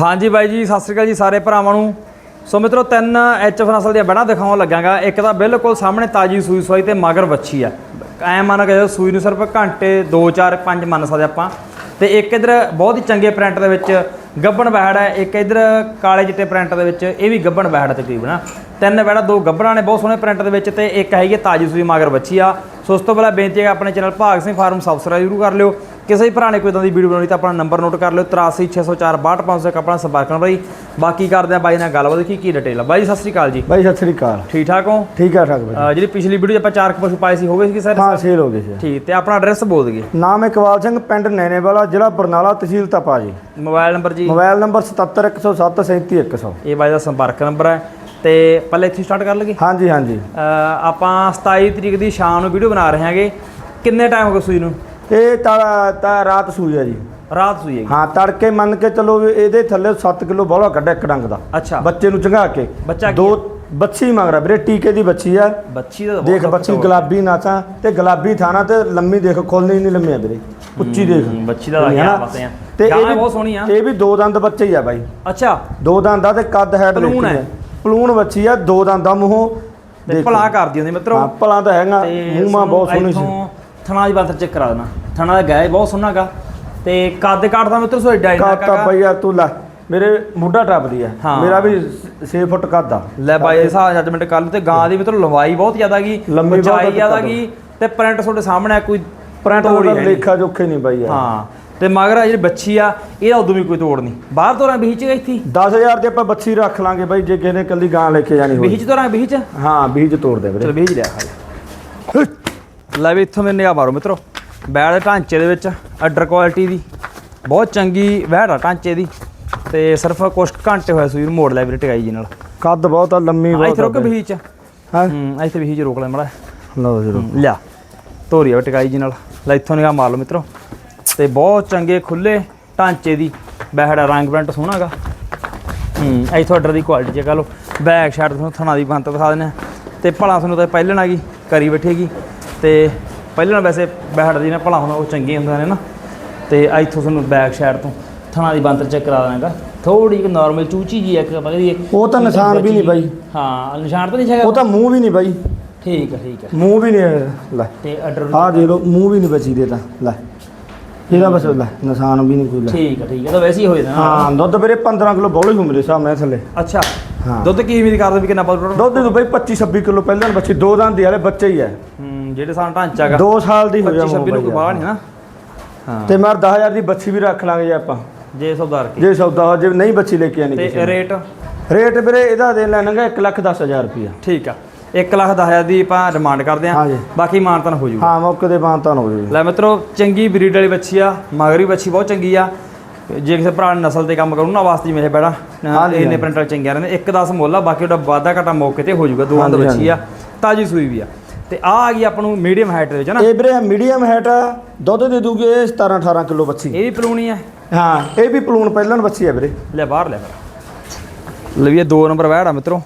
ਹਾਂਜੀ ਬਾਈ ਜੀ, ਸਤਿ ਸ੍ਰੀ ਅਕਾਲ ਜੀ ਸਾਰੇ ਭਰਾਵਾਂ ਨੂੰ। ਸੋ ਮਿੱਤਰੋ, ਤਿੰਨ ਐਚਐਫ ਨਸਲ ਦੀਆਂ ਬਣਾ ਦਿਖਾਉਣ ਲੱਗਾਂਗਾ। ਇੱਕ ਤਾਂ ਬਿਲਕੁਲ ਸਾਹਮਣੇ ਤਾਜੀ ਸੂਈ ਸੋਈ ਤੇ ਮਗਰ ਵੱਛੀ ਆ। ਐ ਮੰਨ ਕੇ ਸੂਈ ਨੂੰ ਸਿਰਫ ਘੰਟੇ 2 4 5 ਮੰਨ ਸਕਦੇ ਆਪਾਂ। ਤੇ ਇੱਕ ਇਧਰ ਬਹੁਤ ਹੀ ਚੰਗੇ ਪ੍ਰਿੰਟ ਦੇ ਵਿੱਚ ਗੱਬਣ ਬਹਿੜ ਹੈ, ਇੱਕ ਇਧਰ ਕਾਲੇ ਚਿੱਟੇ ਪ੍ਰਿੰਟ ਦੇ ਵਿੱਚ, ਇਹ ਵੀ ਗੱਬਣ ਬਹਿੜ ਹੈ ਤਕਰੀਬਨ ਨਾ। ਤਿੰਨ ਬਹਿੜਾ ਦੋ ਗੱਬਰਾਂ ਨੇ ਬਹੁਤ ਸੋਹਣੇ ਪ੍ਰਿੰਟ ਦੇ ਵਿੱਚ ਤੇ ਇੱਕ ਹੈਗੀ ਹੈ ਤਾਜੀ ਸੂਈ ਮਗਰ ਵੱਛੀ ਆ। ਸੋ ਉਸ ਤੋਂ ਪਹਿਲਾਂ ਬੇਨਤੀ ਹੈ ਆਪਣੇ ਚੈਨਲ ਭਾਗ ਸਿੰਘ ਫਾਰਮ ਸਬਸਕ੍ਰਾਈਬ ਜ਼ਰੂਰ ਕਰ ਲਿਓ। ਕਿਸੇ ਵੀ ਭਰਾ ਨੇ ਕੋਈ ਇਦਾਂ ਦੀ ਵੀਡੀਓ ਬਣਾਉਣੀ ਤਾਂ ਆਪਣਾ ਨੰਬਰ ਨੋਟ ਕਰ ਲਿਓ 8360462500 ਆਪਣਾ ਸੰਪਰਕ ਕਰੋ ਬਾਈ। ਬਾਕੀ ਕਰਦੇ ਆ ਬਾਈ ਨਾਲ ਗੱਲਬਾਤ ਦੇਖੀ ਕੀ ਡਿਟੇਲ ਆ। ਬਾਈ ਸਤਿ ਸ੍ਰੀ ਅਕਾਲ ਜੀ। ਬਾਈ ਸਤਿ ਸ੍ਰੀ ਅਕਾਲ। ਠੀਕ ਠਾਕ ਹੋ? ਠੀਕ ਆ ਠਾਕ ਬਾਈ। ਜਿਹੜੀ ਪਿਛਲੀ ਵੀਡੀਓ ਆਪਾਂ ਚਾਰ ਕੁ ਪਸ਼ੂ ਪਾਏ ਸੀ ਹੋ ਗਏ ਸੀ ਸਰ? ਹਾਂ ਸੇਲ ਹੋ ਗਈ ਸੀ। ਠੀਕ ਤੇ ਆਪਣਾ ਐਡਰੈਸ ਬੋਲ ਦਈਏ। ਨਾਮ ਇਕਬਾਲ ਸਿੰਘ ਪਿੰਡ ਨੈਣੇ ਵਾਲਾ ਜ਼ਿਲ੍ਹਾ ਬਰਨਾਲਾ ਤਹਿਸੀਲ ਤਪਾ ਜੀ। ਮੋਬਾਈਲ ਨੰਬਰ ਜੀ। ਮੋਬਾਈਲ ਨੰਬਰ 77107 37100 ਇਹ ਬਾਈ ਦਾ ਸੰਪਰਕ ਨੰਬਰ ਹੈ। ਤੇ ਪਹਿਲੇ ਇੱਥੇ ਸਟਾਰਟ ਕਰ ਲਈਏ? ਹਾਂਜੀ ਹਾਂਜੀ। ਆਪਾਂ 27 ਤਰੀਕ ਦੀ ਸ਼ਾਮ ਨੂੰ ਵੀਡੀਓ ਬਣਾ ਰਹੇ ਹਾਂਗੇ। ਕਿੰਨੇ ਟਾਈਮ ਹੋ ਗਿਆ ਸੂਈ ਨੂੰ? ਇਹ ਤਾਂ ਤਾਂ ਰਾਤ ਸੂਈ ਆ ਜੀ। ਰਾਤ ਸੂਈ ਹੈਗੀ ਹਾਂ ਤੜਕੇ ਮੰਨ ਕੇ ਚਲੋ ਵੀ ਇਹਦੇ ਥੱਲੇ 7 ਕਿਲੋ ਬੋਲਾ ਕੱਢਿਆ ਇੱਕ ਡੰਗ ਦਾ। ਅੱਛਾ। ਬੱਚੇ ਨੂੰ ਚੰਗਾ ਕੇ। ਬੱਚਾ ਦੋ ਬੱਚੀ ਮੰਗ ਰਿਹਾ ਵੀਰੇ ਟੀਕੇ ਦੀ ਬੱਚੀ ਆ ਬੱਚੀ ਦਾ ਦੇਖ ਬੱਚੀ ਗੁਲਾਬੀ ਨਾਚਾਂ ਤੇ ਗੁਲਾਬੀ ਥਾਣਾ ਤੇ ਲੰਮੀ ਦੇਖ ਖੋਲਣੀ ਨਹੀਂ ਲੰਮੀ ਆ ਵੀਰੇ। ਉੱਚੀ ਦੇਖ। ਬੱਚੀ ਦਾ ਨਾ? ਬਾਤਾਂ ਆ। ਤੇ ਇਹ ਬਹੁਤ ਸੋਹਣੀ ਆ। ਇਹ ਵੀ ਦੋ ਦੰਦ ਬੱਚੇ ਹੀ ਆ ਬਾਈ। ਅੱਛਾ। ਦੋ ਦੰਦ ਦਾ ਤੇ ਕੱਦ ਹੈਡ ਪਲੂਣ ਹੈ। ਪਲੂਣ ਬੱਚੀ ਆ ਦੋ ਦੰਦ ਦਾ ਮੂੰਹੋਂ। ਤੇ। ਭਲਾ ਕਰਦੀ ਹੁੰਦੀ ਮਿੱਤਰੋ। ਹਾਂ ਭਲਾ ਤਾਂ ਹੈਗਾ। ਮੂੰਹ ਮਾ ਬਹੁਤ ਸੋਹਣੀ ਸੀ। ਥਣਾ ਦੀ ਬਾਤ ਚੈੱਕ ਕਰਾ ਦੇਣਾ। ਥਣਾ ਦਾ ਗਾਇ ਬਹੁਤ ਸੋਹਣਾ ਗਾ। ਤੇ ਕੱਦ ਕਾਟਦਾ ਮਿੱਤਰ ਸੋ ਐਡਾ ਇੰਨਾ ਕੱਦ ਤਾਂ ਕਾ ਬਈ ਯਾਰ ਤੂੰ ਲੈ ਮੇਰੇ ਮੁੱਢਾ ਟੱਪਦੀ ਆ। ਹਾਂ। ਮੇਰਾ ਵੀ 6 ਫੁੱਟ ਕੱਦ ਆ। ਲੈ ਬਾਈ ਇਹ ਹਿਸਾਬ ਜੱਜਮੈਂਟ ਕਰ ਲਓ ਤੇ ਗਾਂ ਦੀ ਮਿੱਤਰ ਲੰਬਾਈ ਬਹੁਤ ਜ਼ਿਆਦਾ ਗਈ ਲੰਮੀ ਬਹੁਤ ਉਚਾਈ ਆ, ਜ਼ਿਆਦਾ ਕੱਦ। ਗਈ ਤੇ ਪ੍ਰਿੰਟ ਤੁਹਾਡੇ ਸਾਹਮਣੇ ਆ, ਕੋਈ ਪ੍ਰਿੰਟ ਤੋੜ ਹੀ ਦਾ ਹੈ। ਲੇਖਾ ਜੋਖੇ ਨਹੀਂ ਬਾਈ ਯਾਰ। ਹਾਂ ਤੇ ਮਗਰ ਆ ਜਿਹੜੀ ਬੱਚੀ ਆ ਇਹਦਾ ਉਦੋਂ ਵੀ ਕੋਈ ਤੋੜ ਨਹੀਂ। ਬਾਹਰ ਤੋਰਾਂ ਬੀਚ ਚ ਗਈ ਸੀ 10000 ਦੀ ਆਪਾਂ ਬੱਚੀ ਰੱਖ ਲਾਂਗੇ ਬਾਈ ਜੇ ਕਿਸੇ ਨੇ ਕੱਲੀ ਗਾਂ ਲੈ ਕੇ ਜਾਣੀ ਹੋਵੇ ਬੀਚ ਤੋਰਾਂ ਬੀਚ? ਹਾਂ ਬੀਜ ਤੋੜ ਦੇ ਵੀਰੇ। ਚਲ ਬੀਜ ਲਿਆ। ਹਾਲੇ ਲੈ ਵੀ ਇੱਥੋਂ ਮੇਰੇ ਨਿਗਾਹ ਮਾਰੋ ਮਿੱਤਰੋ। ਬੈੜ ਢਾਂਚੇ ਦੇ ਵਿੱਚ ਆਰਡਰ ਕੁਆਲਿਟੀ ਦੀ। ਬਹੁਤ ਚੰਗੀ ਵਹਿੜ ਆ ਢਾਂਚੇ ਦੀ। ਤੇ ਸਿਰਫ ਕੁਝ ਘੰਟੇ ਹੋਏ ਸੂਈ ਮੋੜ ਲੈ ਵੀਰੇ ਟਿਕਾਈ ਜੀ ਨਾਲ। ਕੱਦ ਬਹੁਤ ਆ ਲੰਮੀ ਬਹੁਤ ਇੱਥੇ ਰੁਕ। ਬੀਚ ਹਾਂ? ਇੱਥੇ ਬੀਚ ਰੋਕ ਲੈ ਮੜਾ। ਲਓ ਜੀ। ਲਿਆ। ਤੋਰੀ ਆ ਟਿਕਾਈ ਜੀ ਨਾਲ। ਲੈ ਇੱਥੋਂ ਨਿਗਾਹ ਮਾਰ ਲਓ ਮਿੱਤਰੋ। ਤੇ ਬਹੁਤ ਚੰਗੇ ਖੁੱਲੇ ਢਾਂਚੇ ਦੀ ਆ ਰੰਗ ਪ੍ਰਿੰਟ ਸੋਹਣਾਗਾ ਹੂੰ ਇੱਥੋਂ ਆਰਡਰ ਦੀ ਕੁਆਲਿਟੀ ਚੈੱਕ ਕਰ ਲਓ। ਬੈਕ ਸਾਈਡ ਤੁਹਾਨੂੰ ਥਣਾ ਦੀ ਬੰਤ ਦਿਖਾ ਦਿੰਦੇ ਤੇ ਭਲਾ ਤੁਹਾਨੂੰ ਤਾਂ ਪਹਿਲਣ ਆ ਗਈ ਕਰੀ ਬੈਠੇਗੀ। ਤੇ ਪਹਿਲਣ ਵੈਸੇ ਬੈਠ ਦੀ ਨਾ ਭਲਾ ਹੁਣ ਉਹ ਚੰਗੇ ਹੁੰਦੇ ਨੇ ਨਾ। ਤੇ ਇੱਥੋਂ ਤੁਹਾਨੂੰ ਬੈਕ ਸਾਈਡ ਤੋਂ ਥਣਾ ਦੀ ਬੰਤਰ ਚੈੱਕ ਕਰਾ ਦਾਂਗਾ ਥੋੜੀ ਜਿਹੀ ਨਾਰਮਲ ਚੂਚੀ ਜੀ ਇੱਕ ਆਪਾਂ ਕਹੀਏ। ਉਹ ਤਾਂ ਨਿਸ਼ਾਨ ਵੀ ਨਹੀਂ ਬਾਈ। ਹਾਂ ਨਿਸ਼ਾਨ ਤਾਂ ਨਹੀਂ ਹੈਗਾ। ਉਹ ਤਾਂ ਮੂੰਹ ਵੀ ਨਹੀਂ ਬਾਈ। ਠੀਕ ਹੈ ਠੀਕ ਹੈ ਮੂੰਹ ਵੀ ਨਹੀਂ ਲੈ। ਤੇ ਆਰਡਰ ਆਹ ਦੇ ਲੋ ਮੂੰਹ ਵੀ ਨਹੀਂ ਬਚੀ ਦੇ ਤਾਂ ਲੈ। ਇਹਦਾ ਬਸ ਲੈ ਨਿਸ਼ਾਨ ਵੀ ਨਹੀਂ ਕੋਈ ਲੈ। ਠੀਕ ਹੈ ਠੀਕ ਹੈ ਤਾਂ ਵੈਸੇ ਹੀ ਹੋ ਜਾਂਦਾ। ਹਾਂ ਦੁੱਧ ਵੀਰੇ 15 ਕਿਲੋ ਬੋਲੇ ਹੁੰਦੇ ਮੇਰੇ ਸਾਹਮਣੇ ਥੱਲੇ। ਅੱਛਾ ਹਾਂ। ਦੁੱਧ ਕੀ ਉਮੀਦ ਕਰਦੇ ਵੀ ਕਿੰਨਾ ਪਾਉ ਦੁੱਧ ਦੇ ਬਈ 25 26 ਕਿਲੋ ਪਹਿਲਾਂ ਬੱਚੀ ਦੋ ਦੰਦ ਦੀ ਵਾਲੇ ਬੱਚੇ ਹੀ ਹੈ ਹੂੰ। ਜਿਹੜੇ ਸਾਨ ਢਾਂਚਾ ਗਾ 2 ਸਾਲ ਦੀ ਹੋ 25 ਜਾ 26 ਨੂੰ ਕੋਈ ਬਾਹਰ ਨਹੀਂ ਨਾ। ਹਾਂ। ਤੇ ਮਾਰ 10000 ਦੀ ਬੱਚੀ ਵੀ ਰੱਖ ਲਾਂਗੇ ਜੇ ਆਪਾਂ। ਜੇ ਸੌਦਾਰ ਕੀ ਜੇ ਸੌਦਾ ਹੋ ਜੇ ਨਹੀਂ ਬੱਚੀ ਲੈ ਕੇ ਆਣੀ ਤੇ ਰੇਟ? ਰੇਟ ਵੀਰੇ ਇਹਦਾ ਦੇ ਲੈਣਗੇ 1 ਲੱਖ 10000 ਰੁਪਇਆ। ਠੀਕ ਆ। 1 ਲੱਖ ਦਸ ਹਜ਼ਾਰ ਦੀ ਆਪਾਂ ਡਿਮਾਂਡ ਕਰਦੇ ਆ। ਬਾਕੀ ਮਾਨਤਨ ਹੋ ਜੂ ਹਾਂ ਮੌਕੇ ਦੇ ਬਾਂਤਾਂ ਹੋ ਜੇ ਲੈ ਮਿੱਤਰੋ ਚੰਗੀ ਬਰੀਡ ਵਾਲੀ ਬੱਚੀ ਆ। ਮਗਰੀ ਬੱਚੀ ਬਹੁਤ ਚੰਗੀ ਆ। ਜੇ ਕਿਸੇ ਭਰਾ ਨੇ ਨਸਲ ਤੇ ਕੰਮ ਕਰੂ ਨਾ ਵਾਸਤੇ ਇਹ ਬੈੜਾ ਇਹਨੇ। ਪ੍ਰਿੰਟਰ ਚੰਗੀਆਂ ਰਹਿੰਦੇ। ਇੱਕ 10 ਮੁੱਲ ਆ ਬਾਕੀ ਉਹਦਾ ਵਾਧਾ ਘਟਾ ਮੌਕੇ ਤੇ ਹੋ ਜੂਗਾ ਦਾ ਹਾਂਜੀ, ਬੱਚੀ ਆ। ਤਾਜੀ ਸੂਈ ਵੀ ਆ। ਤੇ ਆ ਆ ਗਈ ਆਪਾਂ ਨੂੰ ਮੀਡੀਅਮ ਹਾਈਟ ਦੇ ਵਿੱਚ ਨਾ? ਇਹ ਵੀਰੇ ਮੀਡੀਅਮ ਆ ਦੁੱਧ ਦੇ ਦੂਗੇ ਇਹ 17 18 ਕਿਲੋ ਬੱਚੀ ਇਹ ਵੀ ਪਲੂਣੀ ਆ। ਹਾਂ ਇਹ ਵੀ ਪਲੂਣ ਪਹਿਲਾਂ ਬੱਚੀ ਆ ਵੀਰੇ। ਲੈ ਬਾਹਰ ਲੈ ਫਿਰ। ਲੈ ਇਹ ਦੋ ਨੰਬਰ ਵੈੜ ਆ ਮਿੱਤਰੋ।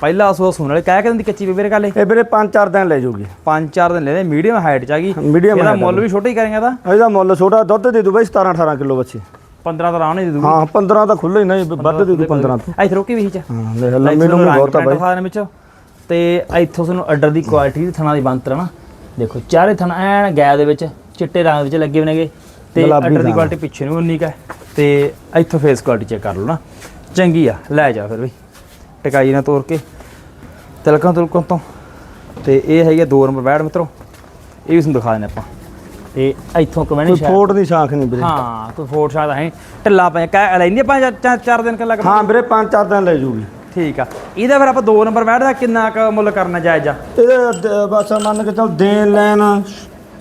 ਪਹਿਲਾ ਸੋ ਸੁਣ ਵਾਲੇ ਕਹਿ ਕੇ ਦਿੰਦੀ ਕੱਚੀ ਬੇਬੇ ਕਾਲੇ ਇਹ ਵੀਰੇ 5-4 ਦਿਨ ਲੈ ਪੰਜ ਚਾਰ ਦਿਨ ਲੈਦੇ ਮੀਡੀਅਮ ਹਾਈਟ ਚ ਆ ਗਈ। Medium ਇਹਦਾ ਮੁੱਲ ਵੀ ਛੋਟਾ ਹੀ ਕਰਾਂਗੇ ਤਾਂ ਇਹਦਾ ਮੁੱਲ ਛੋਟਾ ਦੁੱਧ ਦੇ ਦੂ ਬਈ 17 18 ਕਿਲੋ ਬੱਚੀ 15 ਤਾਂ ਨਹੀਂ ਦੇ ਦੂਗੀ। ਹਾਂ 15 ਤਾਂ ਖੁੱਲੇ ਹੀ ਨਹੀਂ ਵੱਧ ਦੇ ਦੂ 15 ਤੋਂ। ਇੱਥੇ ਰੋਕੀ ਵੀ ਚ। ਹਾਂ ਲੈ ਲੰਮੀ ਨੂੰ ਬਹੁਤ ਆ ਬਾਈ। ਤੇ ਇੱਥੋਂ ਤੁਹਾਨੂੰ ਆਰਡਰ ਦੀ ਕੁਆਲਿਟੀ ਥਣਾ ਦੀ ਬੰਤਰ ਨਾ। ਦੇਖੋ ਚਾਰੇ ਥਣ ਐਨ ਗੈ ਦੇ ਵਿੱਚ ਚਿੱਟੇ ਰੰਗ ਵਿੱਚ ਲੱਗੇ ਹੋਏ ਨੇਗੇ। ਤੇ ਆਰਡਰ ਦੀ। ਕੁਆਲਿਟੀ ਪਿੱਛੇ ਨੂੰ ਉਨੀ ਕੁ ਤੇ ਇੱਥੋਂ ਫੇਸ ਕੁਆਲਿਟੀ ਚੈੱਕ ਕਰ ਲਓ ਨਾ। ਚੰਗੀ ਆ। ਲੈ ਜਾ ਫਿਰ ਵੀ ਟਿਕਾਈ ਨਾਲ ਤੋੜ ਕੇ। ਤਿਲਕਾਂ ਤੁਲਕਾਂ ਤੋਂ। ਤੇ ਇਹ ਹੈਗੀ ਦੋ ਨੰਬਰ ਬੈਡ ਮਿੱਤਰੋ। ਇਹ ਵੀ ਤੁਹਾਨੂੰ ਦਿਖਾ ਦਿੰਦੇ ਆਪਾਂ। ਤੇ ਇੱਥੋਂ ਕਮੈਣੀ ਕੋਈ ਫੋਟ ਦੀ ਸ਼ਾਖ ਨਹੀਂ ਵੀਰੇ। ਹਾਂ ਕੋਈ ਫੋਟ ਸ਼ਾਟ ਹੈ। ਢਿੱਲਾ ਪਿਆ ਕਹਿ ਲੈਂਦੀ ਆਪਾਂ ਚਾਰ- ਦਿਨ ਕੱਲਾ ਹਾਂ ਵੀਰੇ 5-4 ਦਿਨ ਲੈ ਜਾਊਗੀ ਠੀਕ ਆ। ਇਹਦਾ ਫਿਰ ਆਪਾਂ ਦੋ ਨੰਬਰ ਬੈਠ ਦਾ ਕਿੰਨਾ ਕੁ ਮੁੱਲ ਕਰਨਾ ਜਾਇਜ਼ ਆ? ਇਹਦੇ ਬਸ ਮੰਨ ਕੇ ਚੱਲ ਦੇਣ ਲੈਣ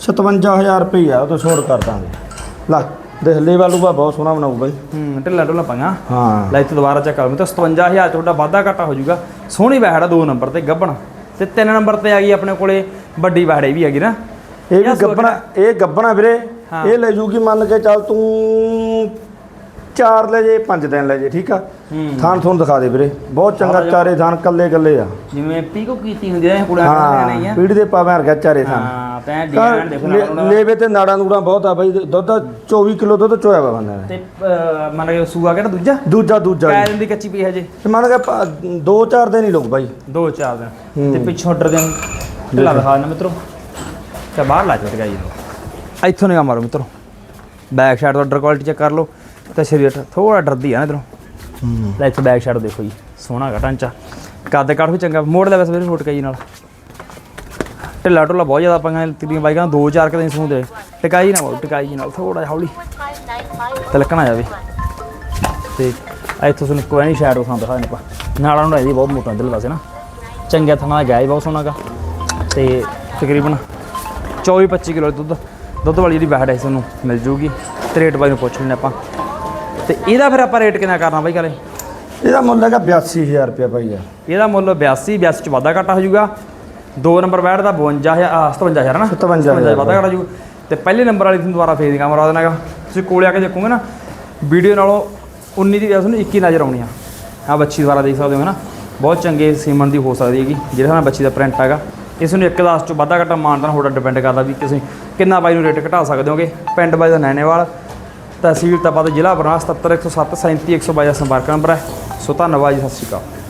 57000 ਰੁਪਈਆ ਉਹ ਤੋਂ ਛੋੜ ਕਰ ਦਾਂਗੇ। ਲੈ ਦੇਖ ਲੈ ਵਾਲੂ ਬਾ ਬਹੁਤ ਸੋਹਣਾ ਬਣਾਊ ਬਾਈ। ਹੂੰ ਢਿੱਲਾ ਢੁੱਲਾ ਪੰਗਾ ਹਾਂ। ਲੈ ਇੱਥੇ ਦੁਬਾਰਾ ਚੈੱਕ ਕਰ ਮੈਂ ਤਾਂ 57000 ਤੁਹਾਡਾ ਵਾਧਾ ਘਾਟਾ ਹੋ ਜਾਊਗਾ। ਸੋਹਣੀ ਬੈਠ ਆ ਦੋ ਨੰਬਰ ਤੇ ਗੱਬਣ। ਤੇ ਤਿੰਨ ਨੰਬਰ ਤੇ ਆ ਗਈ ਆਪਣੇ ਕੋਲੇ ਵੱਡੀ ਇਹ ਵੀ ਹੈਗੀ ਨਾ। ਇਹ ਵੀ ਗੱਬਣਾ ਇਹ ਗੱਬਣਾ ਵੀਰੇ। ਇਹ ਲੈ ਜੂਗੀ ਮੰਨ ਕੇ ਚੱਲ ਤੂੰ ਚਾਰ ਲੈ ਜੇ ਪੰਜ ਦਿਨ ਲੈ ਜੇ ਠੀਕ ਆ? ਥਾਨ ਤੁਹਾਨੂੰ ਦਿਖਾ ਦੇ ਵੀਰੇ। ਬਹੁਤ ਚੰਗਾ ਚਾਰੇ ਥਾਨ ਕੱਲੇ ਕੱਲੇ ਆ। ਜਿਵੇਂ ਪੀਕੋ ਕੀਤੀ ਹੁੰਦੀ ਕਹਿੰਦੀਆਂ ਨਹੀਂ ਹਾਂ ਆ ਪੀੜੀ ਦੇ ਪਾਵੇਂ ਹਰ ਗਿਆ ਚਾਰੇ ਥਾਨ। ਹਾਂ ਤੈਂ ਡਿਜ਼ਾਈਨ ਦੇਖੋ। ਲੇਵੇ ਤੇ ਨਾੜਾਂ ਨੂੜਾਂ ਬਹੁਤ ਆ ਬਾਈ ਦੁੱਧ ਦਾ 24 ਕਿਲੋ ਦੁੱਧ ਚੋਇਆ ਵਾ ਬੰਦੇ ਨੇ। ਤੇ ਮੰਨ ਕੇ ਸੂਆ ਕਿਹੜਾ ਦੂਜਾ? ਦੂਜਾ ਦੂਜਾ ਕੈ। ਦਿਨ ਦੀ ਕੱਚੀ ਪਈ ਹਜੇ। ਤੇ ਮੰਨ ਕੇ ਪ- ਦੋ ਚਾਰ ਦਿਨ ਹੀ ਲੋਕ ਬਾਈ। ਦੋ ਚਾਰ ਦਿਨ। ਹੂੰ। ਤੇ ਪਿੱਛੋਂ ਡਰ ਦਿਨ। ਢਿੱਲਾ ਦਿਖਾ। ਨਾ ਮਿੱਤਰੋ। ਤੇ ਬਾਹਰ ਲਾ ਚੁੱਕ ਜੀ। ਇੱਥੋਂ ਨਿਗਾ ਮਾਰੋ ਮਿੱਤਰੋ। ਬੈਕ ਸਾਈਡ ਤੋਂ ਆਰਡਰ ਕੁਆਲਿਟੀ ਚੈੱਕ ਕਰ ਲਓ। ਤੇ ਸਰੀਰ ਥੋੜਾ ਡਰਦੀ ਆ ਨਾ ਇਧਰੋਂ। ਲੈ ਇੱਥੇ ਬੈਕ ਸਾਈਡ ਦੇਖੋ ਜੀ ਸੋਹਣਾ ਹੈਗਾ ਢਾਂਚਾ। ਕੱਦ ਕਾਠ ਵੀ ਚੰਗਾ ਮੋੜ ਲੈ ਵੈਸੇ ਮੇਰੇ ਫੁੱਟ ਕੇ ਜੀ ਨਾਲ। ਢਿੱਲਾ ਢੁੱਲਾ ਬਹੁਤ ਜ਼ਿਆਦਾ ਪੰਗਾ ਤੇਰੀਆਂ ਬਾਈਕਾਂ ਦੋ ਚਾਰ ਕੁ ਦਿਨ ਸੂੰਦੇ ਟਿਕਾਈ ਨਾ ਮੋੜ ਟਿਕਾਈ ਜੀ ਨਾਲ ਥੋੜਾ ਜਿਹਾ ਹੌਲੀ। ਤਿਲਕਣਾ ਜਾਵੇ। ਤੇ ਇੱਥੋਂ ਤੁਹਾਨੂੰ ਕੋਈ ਨਹੀਂ ਸ਼ਾਇਦ ਉਸਾਂ ਦਿਖਾ ਆਪਾਂ। ਨਾਲਾਂ ਨੂੰ ਇਹਦੀ ਬਹੁਤ ਮੋਟਾ ਦਿਲ ਵਸੇ ਨਾ। ਚੰਗਾ ਥਣਾ ਗਿਆ ਹੀ ਬਹੁਤ ਸੋਹਣਾ ਗਾ ਤੇ ਤਕਰੀਬਨ 24 25 ਕਿਲੋ ਦੁੱਧ ਦੁੱਧ ਵਾਲੀ ਜਿਹੜੀ ਬੈਡ ਹੈ ਤੁਹਾਨੂੰ ਮਿਲ ਜੂਗੀ। ਤੇ ਰੇਟ ਬਾਈ ਨੂੰ ਪੁੱਛ ਲੈਣੇ ਆਪਾਂ। ਤੇ ਇਹਦਾ ਫਿਰ ਆਪਾਂ ਰੇਟ ਕਿੰਨਾ ਕਰਨਾ ਬਾਈ ਕਾਲੇ? ਇਹਦਾ ਮੁੱਲ ਹੈਗਾ 82000 ਰੁਪਏ ਬਾਈ ਯਾਰ ਇਹਦਾ ਮੁੱਲ 82 82 ਚ ਵਾਧਾ ਘਾਟਾ ਹੋ ਜਾਊਗਾ। ਦੋ ਨੰਬਰ ਬੈਡ ਦਾ 52000 ਆ 57000 ਨਾ? 57,000 ਵਾਧਾ ਘਾਟਾ ਜੂ ਤੇ ਪਹਿਲੇ ਨੰਬਰ ਵਾਲੀ ਤੁਹਾਨੂੰ ਦੁਬਾਰਾ ਫੇਰ ਦੀ ਕਮਰਾ ਦੇਣਾਗਾ ਤੁਸੀਂ ਕੋਲੇ ਆ ਕੇ ਦੇਖੋਗੇ ਨਾ ਵੀਡੀਓ ਨਾਲੋਂ 19 ਦੀ ਤੁਹਾਨੂੰ 21 ਨਜ਼ਰ ਆਉਣੀ ਆ। ਆ ਬੱਚੀ ਦੁਬਾਰਾ ਦੇਖ ਸਕਦੇ ਹੋ ਨਾ? ਬਹੁਤ ਚੰਗੇ ਸੀਮਨ ਦੀ ਹੋ ਸਕਦੀ ਹੈਗੀ ਜਿਹੜਾ ਨਾਲ ਬੱਚੀ ਦਾ ਪ੍ਰਿੰਟ ਹੈਗਾ। ਇਸ ਨੂੰ ਇੱਕ ਦਸ ਚੋਂ ਵਾਧਾ ਘਾਟਾ ਮਾਨਦਾਨ ਹੋੜਾ ਡਿਪੈਂਡ ਕਰਦਾ ਵੀ ਤੁਸੀਂ ਕਿੰਨਾ ਬਾਈ ਨੂੰ ਰੇਟ ਘਟਾ ਸਕਦੇ ਹੋਗੇ। ਪਿੰਡ ਬਾਈ ਦਾ ਨੈਣੇਵਾਲ ਤਹਿਸੀਲ ਤਪਾ ਜ਼ਿਲ੍ਹਾ ਬਰਨਾਲਾ 77 107 37 122 ਦਾ ਸੰਪਰਕ ਨੰਬਰ ਹੈ। ਸੋ ਧੰਨਵਾਦ ਜੀ, ਸਤਿ ਸ਼੍ਰੀ ਅਕਾਲ।